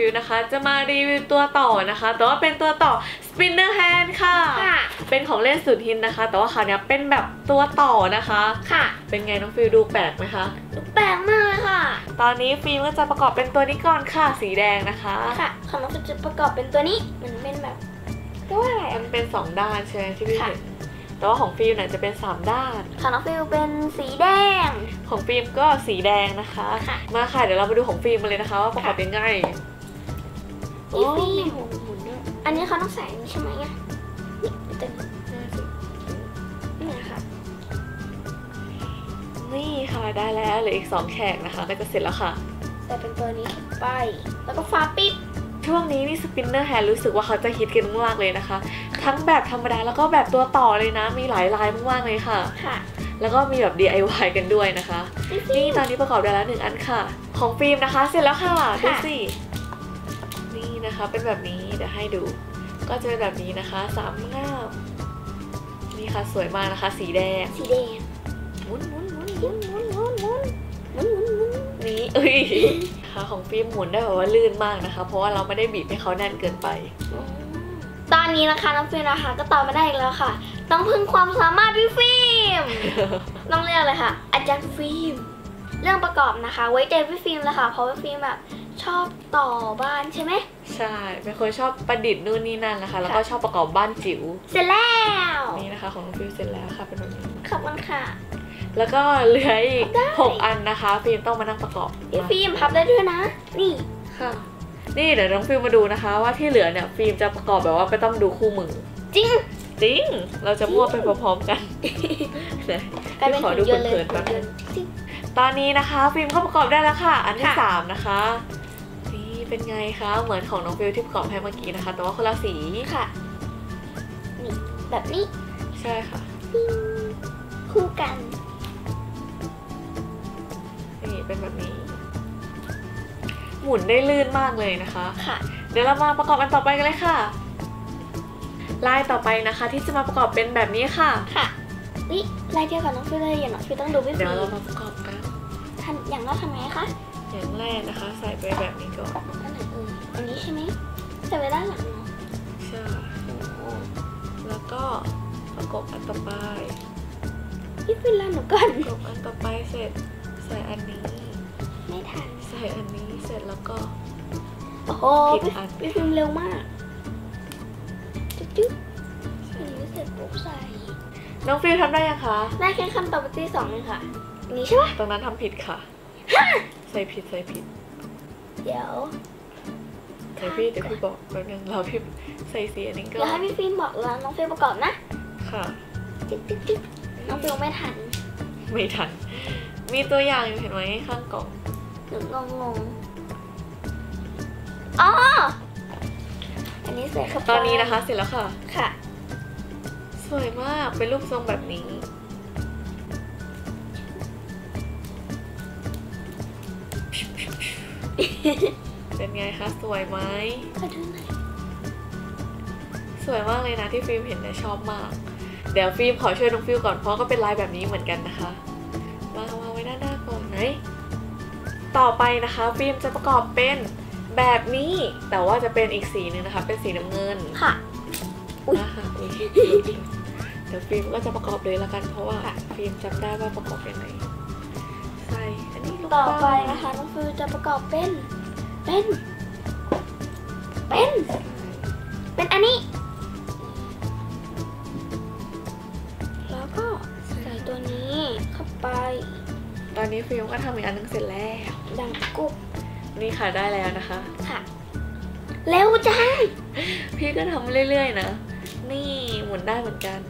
ฟิวนะคะ จะมารีวิวตัวต่อนะคะ แต่ว่าเป็นตัวต่อ Spinner Hand ค่ะค่ะเป็นของเล่นสุดฮิตนะคะ แต่ว่าคราวนี้เป็นแบบตัวต่อนะคะ ค่ะ เป็นไงน้องฟิวดูแปลกไหมคะ แปลกมากเลยค่ะ ตอนนี้ฟิล์มก็จะประกอบเป็นตัวนี้ก่อนค่ะ สีแดงนะคะ ค่ะ ของน้องฟิวจะประกอบเป็นตัวนี้ มันเป็นแบบเรียกว่าอะไรมัอะนเป็น2ด้านใช่ไหมที่พี่ค่ะเห็นแต่ว่าของฟิล์มเนี่ยจะเป็น 3 ด้านของน้องฟิวเป็นสีแดง ของฟิล์มก็สีแดงนะคะค่ะมาค่ะเดี๋ยวเรามาดูของฟิล์มกันเลยนะคะ ว่าประกอบยังไงนี่ฟิล์ มหมุนหมุนด้วย อันนี้เขาต้องใส่อันนี้ใช่ไหมอะนี่เต็มน่าสินี่นะคะนี่ค่ะได้แล้วเหลืออีก2แฉกนะคะก็จะเสร็จแล้วค่ะใส่เป็นตัวนี้เข้าไป แล้วก็ฝาปิดช่วงนี้นี่สปินเนอร์แฮร์รู้สึกว่าเขาจะฮิตกันมากๆเลยนะคะ ทั้งแบบธรรมดาแล้วก็แบบตัวต่อเลยนะ มีหลายลายมากๆเลยค่ะ ค่ะ แล้วก็มีแบบ DIY กันด้วยนะคะ นี่ฟินี่ล์มตอนนี้ประกอบได้แล้วหนึ่งอันค่ะ ของฟิล์มนะคะ เสร็จแล้วค่ะดูค่ะสิ นี่นะคะ เป็นแบบนี้เดี๋ยวให้ดู ก็จะเป็นแบบนี้นะคะสามงามนี่ค่ะสวยมากนะคะ สีแดงสีแดงหมุนหมุนหมุนหมุนหมุนหมุนหมุนหมุนหมุนหมุนนี่เอ้ยค่ะของฟิล์มหมุนได้แบบว่าลื่นมากนะคะ เพราะว่าเราไม่ได้บีบให้เขาแน่นเกินไป ตอนนี้นะคะน้องฟิล์มนะคะก็ตอบมาได้อีกแล้วค่ะ ต้องพึ่งความสามารถพี่ฟิล์มต้องเรียกเลยค่ะ อาจารย์ฟิล์ม เรื่องประกอบนะคะ ไว้ใจพี่ฟิล์มเลยค่ะ เพราะว่าฟิล์มแบบชอบต่อบ้านใช่ไหม ใช่ เป็นคนชอบประดิษฐ์นู่นนี่นั่นนะคะ แล้วก็ชอบประกอบบ้านจิ๋ว เสร็จแล้ว นี่นะคะของน้องฟิล์มเสร็จแล้วค่ะเป็นแบบนี้ ขอบคุณค่ะ แล้วก็เหลืออีกได้หกอันนะคะฟิล์มต้องมานั่งประกอบพี่ฟิล์มพับได้ด้วยนะ นี่ค่ะนี่เดี๋ยวน้องฟิล์มมาดูนะคะ ว่าที่เหลือเนี่ยฟิล์มจะประกอบแบบว่าไม่ต้องดูคู่มือ จริง จริง เราจะมั่วไปพร้อมๆกันไหนกลายเป็นขอดูหุ่นยนต์เลยเพลินๆแป๊บนึงจริง ตอนนี้นะคะ ฟิล์มก็ประกอบได้แล้วค่ะ อันที่ค่ะ สามนะคะ นี่เป็นไงคะเหมือนของน้องฟิลที่ประกอบให้เมื่อกี้นะคะ แต่ว่าคนละสีค่ะ นี่แบบนี้ใช่ค่ะ ปิ้งคู่กัน นี่เป็นแบบนี้ หมุนได้ลื่นมากเลยนะคะ ค่ะ เดี๋ยวเรามาประกอบอันต่อไปกันเลยค่ะ ลายต่อไปนะคะที่จะมาประกอบเป็นแบบนี้ค่ะ ค่ะ นี่ลายเดียวกับน้องฟิวเลยอย่างน้องฟิวต้องดูพี่เดี๋ฟิยวล์เรามมาประกอบกัน ทำอย่างเราทำไงคะอย่างแรกนะคะ ใส่ไปแบบนี้ก่อน อันไหนเอ่ยอันนี้ใช่ไหมใส่ไว้ด้านหลังเนาะใช่ แล้วก็ประกบอันต่อไปพี่ฟิล์มลาหนูก่อนประกบอันต่อไปเสร็จใส่อันนี้ ไม่ทัน ใส่อันนี้เสร็จแล้วก็ โอ้โหผิดพี่อัน พี่ฟิล์มเร็วมาก จุ๊บจุ๊บอันนี้เสร็จปุ๊บใส่ น้องฟิลทำได้ยังคะ ได้แค่คำตอบที่สองเลยค่ะอันนี้ใช่ปะตรงนั้นทำผิดค่ะ ใส่ผิดใส่ผิด เดี๋ยวเดี๋ยวพี่เดี๋ยวพี่บอกแป๊บนึงเราพี่ใส่สีอันนี้ก็เดี๋ยวให้พี่ฟิล์มบอกแล้วน้องฟิล์มประกอบนะ ค่ะจิ๊บจิ๊บจิ๊บน้องฟิล์มไม่ทัน ไม่ทัน มีตัวอย่างอยู่เห็นไหมข้างกล่องหนูงงงงอ๋ออันนี้ใส่เข้าไปตอนนี้นะคะเสร็จแล้วค่ะ ค่ะ สวยมากเป็นรูปทรงแบบนี้ เป็นไงคะ สวยไหมขอดูหน่อยสวยมากเลยนะที่ฟิล์มเห็นเนี่ยชอบมาก เดี๋ยวฟิล์มขอช่วยน้องฟิลก่อนเพราะก็เป็นลายแบบนี้เหมือนกันนะคะมาวางไว้ด้านหน้าก่อนไหนต่อไปนะคะฟิล์มจะประกอบเป็นแบบนี้แต่ว่าจะเป็นอีกสีหนึ่งนะคะ เป็นสีน้ำเงินค่ะอุ๊ยนะคะอุ๊ย เดี๋ยวฟิล์มก็จะประกอบเลยละกันเพราะว่าฟิล์มจำได้ว่าประกอบยังไงใส่อันนี้ลงต่อไปนะคะน้องฟิวจะประกอบเป็น เป็น เป็น เป็นอันนี้ แล้วก็ใส่ตัวนี้เข้าไป ตอนนี้ฟิล์มก็ทำอีกอันหนึงเสร็จแล้ว ดังกุบนี่ค่ะได้แล้วนะคะ ค่ะ เร็วจังพี่ก็ทำเรื่อยๆนะ นี่หมุนได้เหมือนกัน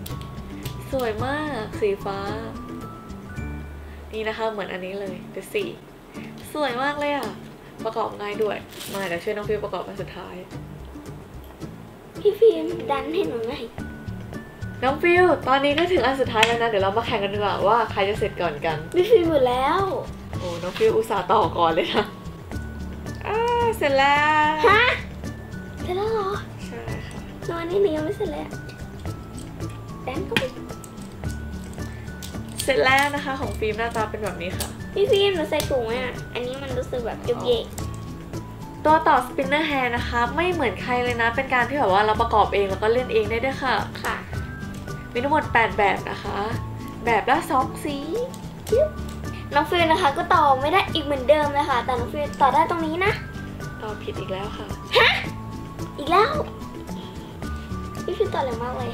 สวยมากสีฟ้า นี่นะคะเหมือนอันนี้เลยเป็นสีสวยมากเลยอะประกอบง่ายด้วย มาเดี๋ยวช่วยน้องฟิวประกอบอันสุดท้าย พี่ฟิล์มดันให้หนูหน่อยน้องฟิวตอนนี้ก็ถึงอันสุดท้ายแล้วนะ เดี๋ยวเรามาแข่งกันดีกว่าว่าใครจะเสร็จก่อนกัน พี่ฟิล์มหมดแล้ว โอ้น้องฟิวอุตส่าห์ต่อก่อนเลยนะอ่าเสร็จแล้วฮะเสร็จแล้วเหรอ ใช่ค่ะนอนนี่หนูยังไม่เสร็จเลยอะดันเข้าไป เสร็จแล้วนะคะของฟิล์มหน้าตาเป็นแบบนี้ค่ะ พี่ฟิล์มหนูใส่ถุงอะ อันนี้มันรู้สึกแบบยุบเยกตัวต่อ spinner hand นะคะ ไม่เหมือนใครเลยนะ เป็นการที่แบบว่าเราประกอบเองแล้วก็เล่นเองได้ด้วยค่ะ ค่ะ มีทั้งหมด 8 แบบนะคะ แบบละ2สีน้องฟิลนะคะก็ต่อไม่ได้อีกเหมือนเดิมเลยค่ะ แต่น้องฟิลต่อได้ตรงนี้นะ ต่อผิดอีกแล้วค่ะอีกแล้วพี่ฟิลต่อเร็วมากเลย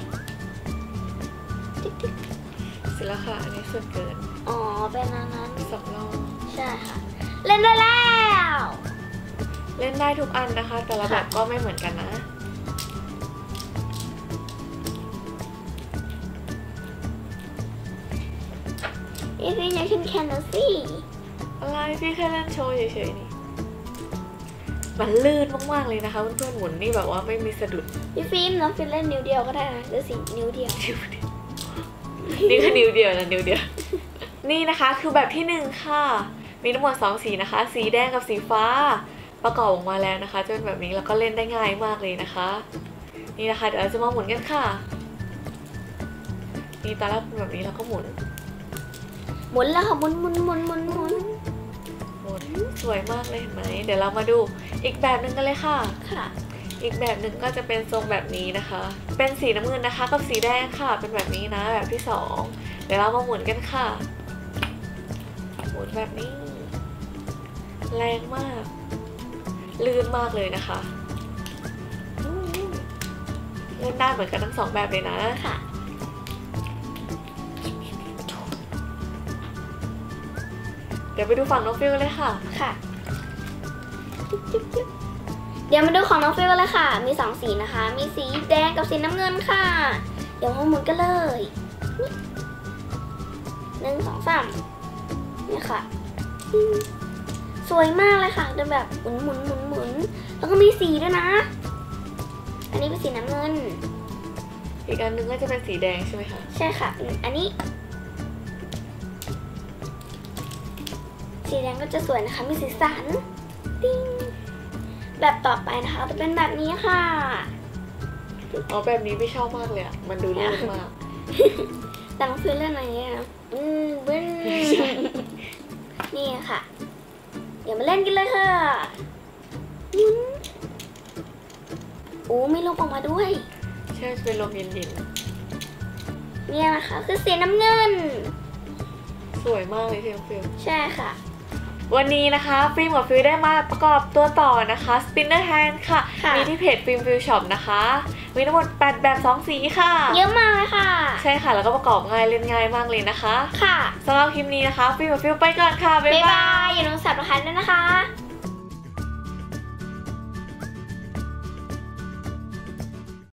ติ๊กติ๊ก เสร็จแล้วค่ะ อันนี้ส่วนเกินอ๋อเป็นอันนั้นสำรองใช่ค่ะ เล่นได้แล้ว เล่นได้ทุกอันนะคะ แต่ละแบบก็ไม่เหมือนกันนะพี่ฟิลอยากขึ้นแคนดูสิอะไรพี่แค่เล่นโชว์เฉยๆนี่มันลื่นมากๆเลยนะคะเพื่อนๆหมุนนี่แบบว่าไม่มีสะดุดพี่ฟิล์มน้องฟิลเล่นนิ้วเดียวก็ได้นะหรือสีนิ้วเดียวนิ้วเดียว นี่คือนิ้วเดียวนะนิ้วเดียว นี่นะคะคือแบบที่หนึ่งค่ะ มีทั้งหมดสองสีนะคะ สีแดงกับสีฟ้า ประกอบออกมาแล้วนะคะจะเป็นแบบนี้แล้วก็เล่นได้ง่ายมากเลยนะคะ นี่นะคะเดี๋ยวเราจะมาหมุนกันค่ะ นี่ตอนแรกเป็นแบบนี้แล้วก็หมุน หมุนแล้วค่ะหมุนหมุนหมุนหมุนหมุนหมุนสวยมากเลยเห็นไหมเดี๋ยวเรามาดูอีกแบบหนึ่งกันเลยค่ะ ค่ะ อีกแบบหนึ่งก็จะเป็นทรงแบบนี้นะคะ เป็นสีน้ำเงินนะคะ กับสีแดงค่ะ เป็นแบบนี้นะ แบบที่สองเดี๋ยวเรามาหมุนกันค่ะ หมุนแบบนี้ แรงมาก ลื่นมากเลยนะคะอืมเล่นได้เหมือนกันทั้งสองแบบเลยนะค่ะเดี๋ยวไปดูฝั่งน้องฟิลกันเลยค่ะ ค่ะจุ๊บจุ๊บจุ๊บ เดี๋ยวมาดูของน้องฟิลกันเลยค่ะ มีสองสีนะคะ มีสีแดงกับสีน้ำเงินค่ะ เดี๋ยวมาหมุนกันเลยนี่หนึ่งสองสามนี่ค่ะอืมสวยมากเลยค่ะเดินแบบหมุนหมุนหมุนหมุนแล้วก็มีสีด้วยนะ อันนี้เป็นสีน้ำเงิน อีกอันหนึงก็จะเป็นสีแดงใช่ไหมคะใช่ค่ะ อันนี้ สีแดงก็จะสวยนะคะ มีสีสัน ติ้ง แบบต่อไปนะคะ จะเป็นแบบนี้ค่ะอ๋อแบบนี้พี่ชอบมากเลยอะมันดูลื่นมากแต่น้องฟิลเล่นอะไรเนี่ยอืมบึ้นนี่ค่ะ เดี๋ยวมาเล่นกันเลยค่ะหมุนโอ้มีลมออกมาด้วยใช่เป็นลมเย็นเนี่ยนะคะคือสีน้ำเงินๆสวยมากเลยที่น้องฟิลใช่ค่ะ วันนี้นะคะฟิล์มกับฟิลได้มาประกอบตัวต่อนะคะ Spinner Hand ค่ะค่ะมีที่เพจฟิล์มฟิลช็อปนะคะ มีทั้งหมด 8 แบบ 2 สีค่ะ เยอะมากเลยค่ะ ใช่ค่ะ แล้วก็ประกอบง่ายเล่นง่ายมากเลยนะคะ ค่ะสำหรับคลิปนี้นะคะฟิล์มกับฟิลไปก่อนค่ะ บ๊าบ๊ายยบาบายยอย่าลืมสับสไครต์ด้วยนะคะ